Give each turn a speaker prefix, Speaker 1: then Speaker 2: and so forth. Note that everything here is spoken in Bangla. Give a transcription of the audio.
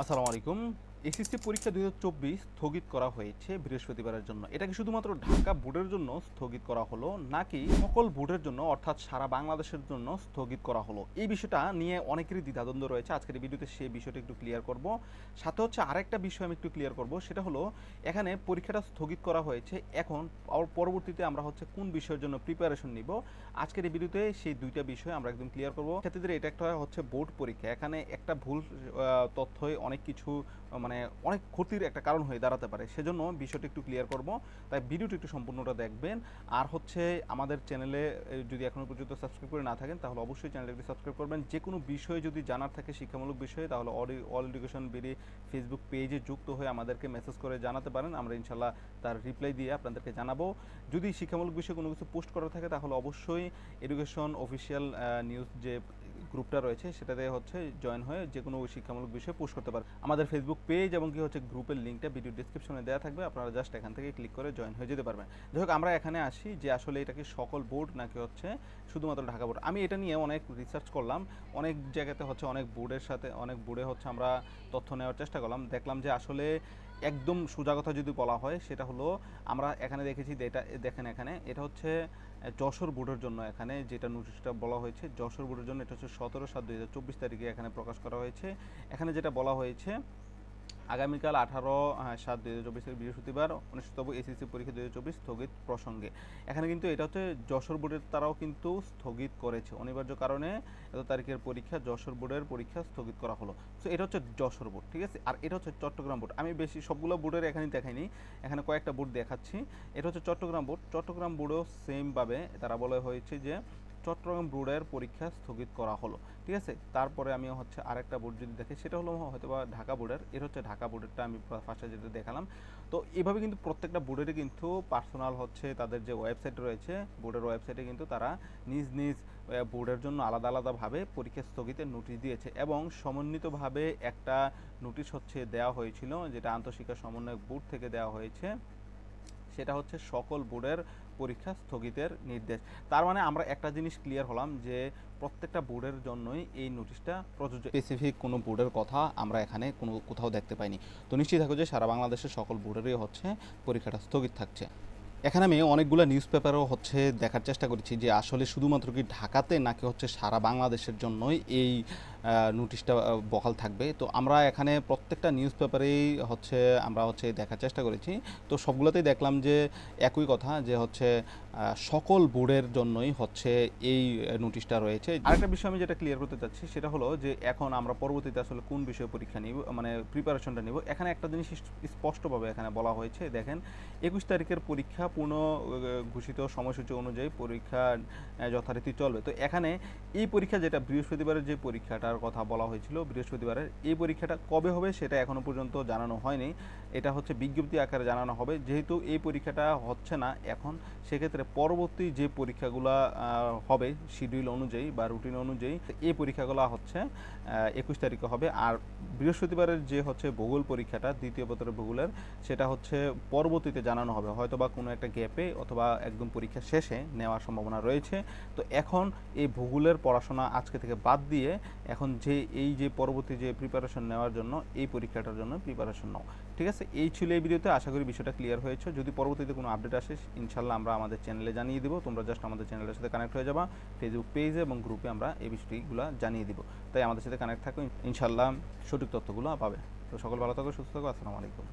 Speaker 1: আসসালামু আলাইকুম এসএসসি পরীক্ষা দু হাজার চব্বিশ স্থগিত করা হয়েছে বৃহস্পতিবারের জন্য। এটা কি শুধুমাত্র ঢাকা বোর্ডের জন্য স্থগিত করা হলো নাকি সকল বোর্ডের জন্য অর্থাৎ সারা বাংলাদেশের জন্য স্থগিত করা হলো? এই বিষয়টা নিয়ে অনেকেরই দ্বিধাদ্বন্দ্ব রয়েছে। আজকের ভিডিওতে সেই বিষয়টা একটু ক্লিয়ার করব। সাথে হচ্ছে আরেকটা বিষয় আমি একটু ক্লিয়ার করব সেটা হলো এখানে পরীক্ষাটা স্থগিত করা হয়েছে। এখন পরবর্তীতে আমরা হচ্ছে কোন বিষয়ের জন্য প্রিপারেশন নিব আজকের এই ভিডিওতে সেই দুইটা বিষয় আমরা একদম ক্লিয়ার করব। ক্ষেত্রে এটা একটা হচ্ছে বোর্ড পরীক্ষা। এখানে একটা ভুল তথ্যই অনেক কিছু আহ, মানে অনেক ক্ষতির একটা কারণ হয়ে দাঁড়াতে পারে। সেজন্য বিষয়টা একটু ক্লিয়ার করব। তাই ভিডিওটি একটু সম্পূর্ণটা দেখবেন। আর হচ্ছে আমাদের চ্যানেলে যদি এখনও পর্যন্ত সাবস্ক্রাইব করে না থাকেন, তাহলে অবশ্যই চ্যানেলটি সাবস্ক্রাইব করবেন। যে কোনো বিষয়ে যদি জানার থাকে শিক্ষামূলক বিষয়ে, তাহলে অল এডুকেশন বেরি ফেসবুক পেজে যুক্ত হয়ে আমাদেরকে মেসেজ করে জানাতে পারেন। আমরা ইনশাল্লাহ তার রিপ্লাই দিয়ে আপনাদেরকে জানাব। যদি শিক্ষামূলক বিষয়ে কোনো কিছু পোস্ট করা থাকে, তাহলে অবশ্যই এডুকেশন অফিসিয়াল নিউজ যে গ্রুপটা রয়েছে, সেটাতে হচ্ছে জয়েন হয়ে যে কোনো শিক্ষামূলক বিষয়ে পোস্ট করতে পারেন আমাদের ফেসবুক পেজ এবং কি হচ্ছে গ্রুপের লিঙ্কটা ভিডিও ডিসক্রিপশনে দেওয়া থাকবে, আপনারা জাস্ট এখান থেকে ক্লিক করে জয়েন হয়ে যেতে পারবেন। যাই হোক, আমরা এখানে আসি যে আসলে এটা কি সকল বোর্ড নাকি হচ্ছে শুধুমাত্র ঢাকা বোর্ড আমি এটা নিয়ে অনেক রিসার্চ করলাম, অনেক জায়গাতে হচ্ছে অনেক বোর্ডের সাথে, অনেক বোর্ডে হচ্ছে আমরা তথ্য নেওয়ার চেষ্টা করলাম। দেখলাম যে আসলে একদম সোজা কথা যদি বলা হয়, সেটা হলো আমরা এখানে দেখেছি এটা, দেখেন এখানে, এটা হচ্ছে যশোর বোর্ডের জন্য এখানে যেটা নোটিশটা বলা হয়েছে, যশোর বোর্ডের জন্য এটা হচ্ছে সতেরো সাত দুই তারিখে এখানে প্রকাশ করা হয়েছে। এখানে যেটা বলা হয়েছে আগামীকাল আঠারো সাত দুই হাজার চব্বিশের বৃহস্পতিবার অনুষ্ঠিতব্য এসএসসি পরীক্ষা দুই হাজার চব্বিশ স্থগিত প্রসঙ্গে। এখানে কিন্তু এটা হচ্ছে যশোর বোর্ডের তারাও কিন্তু স্থগিত করেছে। অনিবার্য কারণে এত তারিখের পরীক্ষা যশোর বোর্ডের পরীক্ষা স্থগিত করা হলো। সো এটা হচ্ছে যশোর বোর্ড, ঠিক আছে? আর এটা হচ্ছে চট্টগ্রাম বোর্ড। আমি বেশি সবগুলো বোর্ডের এখানে দেখাইনি, এখানে কয়েকটা বোর্ড দেখাচ্ছি। এটা হচ্ছে চট্টগ্রাম বোর্ড। চট্টগ্রাম বোর্ডেও সেমভাবে তারা বলা হয়েছে যে চট্টগ্রাম বোর্ডের পরীক্ষা স্থগিত করা হলো। ঠিক আছে? তারপরে আমি হচ্ছে আরেকটা বোর্ড যদি দেখি, সেটা হলো হয়তো বা ঢাকা বোর্ডের। এর হচ্ছে ঢাকা বোর্ডেরটা আমি ফার্স্টে যেটা দেখালাম। তো এভাবে কিন্তু প্রত্যেকটা বোর্ডেরই কিন্তু পার্সোনাল হচ্ছে তাদের যে ওয়েবসাইট রয়েছে, বোর্ডের ওয়েবসাইটে কিন্তু তারা নিজ নিজ বোর্ডের জন্য আলাদা আলাদাভাবে পরীক্ষা স্থগিতের নোটিশ দিয়েছে এবং সমন্বিতভাবে একটা নোটিশ হচ্ছে দেওয়া হয়েছিল, যেটা আন্তঃশিক্ষা সমন্বয়ক বোর্ড থেকে দেওয়া হয়েছে। সেটা হচ্ছে সকল বোর্ডের পরীক্ষা স্থগিতের নির্দেশ। তার মানে আমরা একটা জিনিস ক্লিয়ার হলাম যে প্রত্যেকটা বোর্ডের জন্যই এই নোটিশটা প্রযোজ্য। স্পেসিফিক কোনো বোর্ডের কথা আমরা এখানে কোনো কোথাও দেখতে পাইনি। তো নিশ্চিত থাকো যে সারা বাংলাদেশের সকল বোর্ডেরই হচ্ছে পরীক্ষাটা স্থগিত থাকছে। এখানে আমি অনেকগুলো নিউজ পেপারও হচ্ছে দেখার চেষ্টা করেছি যে আসলে শুধুমাত্র কি ঢাকাতে নাকি হচ্ছে সারা বাংলাদেশের জন্যই এই নোটিশটা বহাল থাকবে। তো আমরা এখানে প্রত্যেকটা নিউজ পেপারেই হচ্ছে, আমরা হচ্ছে দেখার চেষ্টা করেছি। তো সবগুলোতেই দেখলাম যে একই কথা, যে হচ্ছে সকল বোর্ডের জন্যই হচ্ছে এই নোটিশটা রয়েছে। আরেকটা বিষয় আমি যেটা ক্লিয়ার করতে চাচ্ছি, সেটা হলো যে এখন আমরা পরবর্তীতে আসলে কোন বিষয়ে পরীক্ষা নিব মানে প্রিপারেশনটা নিব। এখানে একটা জিনিস স্পষ্টভাবে এখানে বলা হয়েছে, দেখেন, একুশ তারিখের পরীক্ষা পূর্ণ ঘোষিত সময়সূচি অনুযায়ী পরীক্ষা যথারীতি চলবে। তো এখানে এই পরীক্ষা যেটা বৃহস্পতিবারের যে পরীক্ষাটার কথা বলা হয়েছিল বৃহস্পতিবারের। এই পরীক্ষাটা কবে হবে সেটা এখনও পর্যন্ত জানানো হয়নি। এটা হচ্ছে বিজ্ঞপ্তি আকারে জানানো হবে। যেহেতু এই পরীক্ষাটা হচ্ছে না এখন, সেক্ষেত্রে পরবর্তী যে পরীক্ষাগুলো হবে শিডিউল অনুযায়ী বা রুটিন অনুযায়ী, এই পরীক্ষাগুলো হচ্ছে একুশ তারিখে হবে। আর বৃহস্পতিবারের যে হচ্ছে ভূগোল পরীক্ষাটা, দ্বিতীয় পত্রের ভূগোলের, সেটা হচ্ছে পরবর্তীতে জানানো হবে। হয়তো বা কোনো একটা গ্যাপে অথবা একদম পরীক্ষা শেষে নেওয়ার সম্ভাবনা রয়েছে। তো এখন এই ভূগোলের পড়াশোনা আজকে থেকে বাদ দিয়ে এখন যে, এই যে পরবর্তী যে প্রিপারেশন নেওয়ার জন্য, এই পরীক্ষাটার জন্য প্রিপারেশন নাও। ঠিক আছে? এই ছিল এই ভিডিওতে। আশা করি বিষয়টা ক্লিয়ার হয়েছে। যদি পরবর্তীতে কোনো আপডেট আসে ইনশাল্লাহ আমরা আমাদের চ্যানেলে জানিয়ে দিব। তোমরা জাস্ট আমাদের চ্যানেলের সাথে কানেক্ট হয়ে যাবা। ফেসবুক পেজ এবং গ্রুপে আমরা এই বিষয়গুলো জানিয়ে দিব। তাই আমাদের সাথে কানেক্ট থাকো। ইনশাল্লাহ সঠিক তথ্যগুলো পাবে। তো সকল ভালো থাকো, সুস্থ থাকো। আসসালামু আলাইকুম।